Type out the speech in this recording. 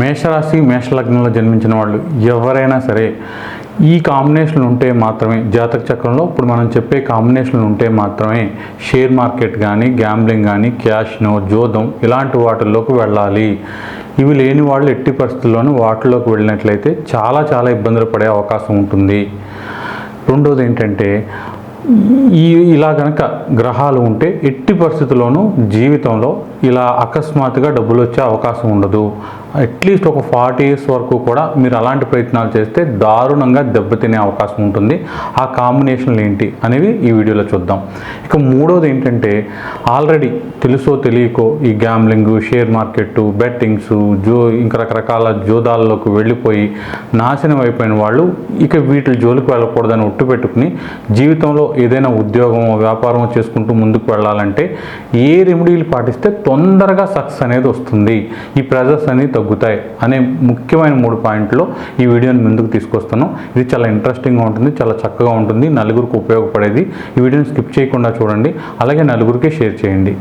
మేషరాశి మేషలగ్నంలో జన్మించిన వాళ్ళు ఎవరైనా సరే ఈ కాంబినేషన్లు ఉంటే మాత్రమే జాతక చక్రంలో ఇప్పుడు మనం చెప్పే కాంబినేషన్లు ఉంటే మాత్రమే షేర్ మార్కెట్ కానీ గ్యాంబ్లింగ్ కానీ క్యాష్నో జోదం ఇలాంటి వాటిల్లోకి వెళ్ళాలి. ఇవి లేని వాళ్ళు ఎట్టి పరిస్థితుల్లోనూ వాటిలోకి వెళ్ళినట్లయితే చాలా చాలా ఇబ్బందులు పడే అవకాశం ఉంటుంది. రెండోది ఏంటంటే ఈ ఇలా కనుక గ్రహాలు ఉంటే ఎట్టి పరిస్థితుల్లోనూ జీవితంలో ఇలా అకస్మాత్తుగా డబ్బులు వచ్చే అవకాశం ఉండదు. అట్లీస్ట్ ఒక ఫార్టీ ఇయర్స్ వరకు కూడా మీరు అలాంటి ప్రయత్నాలు చేస్తే దారుణంగా దెబ్బతినే అవకాశం ఉంటుంది. ఆ కాంబినేషన్లు ఏంటి అనేవి ఈ వీడియోలో చూద్దాం. ఇక మూడోది ఏంటంటే ఆల్రెడీ తెలుసో తెలియకో ఈ గ్యాంబ్లింగ్ షేర్ మార్కెట్ బెట్టింగ్స్ జో ఇంకా రకరకాల జోదాల్లోకి వెళ్ళిపోయి నాశనం అయిపోయిన వాళ్ళు ఇక వీటి జోలికి వెళ్ళకూడదని ఒట్టు పెట్టుకుని జీవితంలో ఏదైనా ఉద్యోగం వ్యాపారం చేసుకుంటూ ముందుకు వెళ్ళాలంటే ఏ రెమెడీలు పాటిస్తే తొందరగా సక్సెస్ అనేది వస్తుంది. ఈ ప్రెజర్స్ అనేవి తగ్గుతాయి అనే ముఖ్యమైన మూడు పాయింట్లు ఈ వీడియోని ముందుకు తీసుకొస్తాను. ఇది చాలా ఇంట్రెస్టింగ్గా ఉంటుంది చాలా చక్కగా ఉంటుంది నలుగురికి ఉపయోగపడేది. ఈ వీడియోని స్కిప్ చేయకుండా చూడండి. అలాగే నలుగురికి షేర్ చేయండి.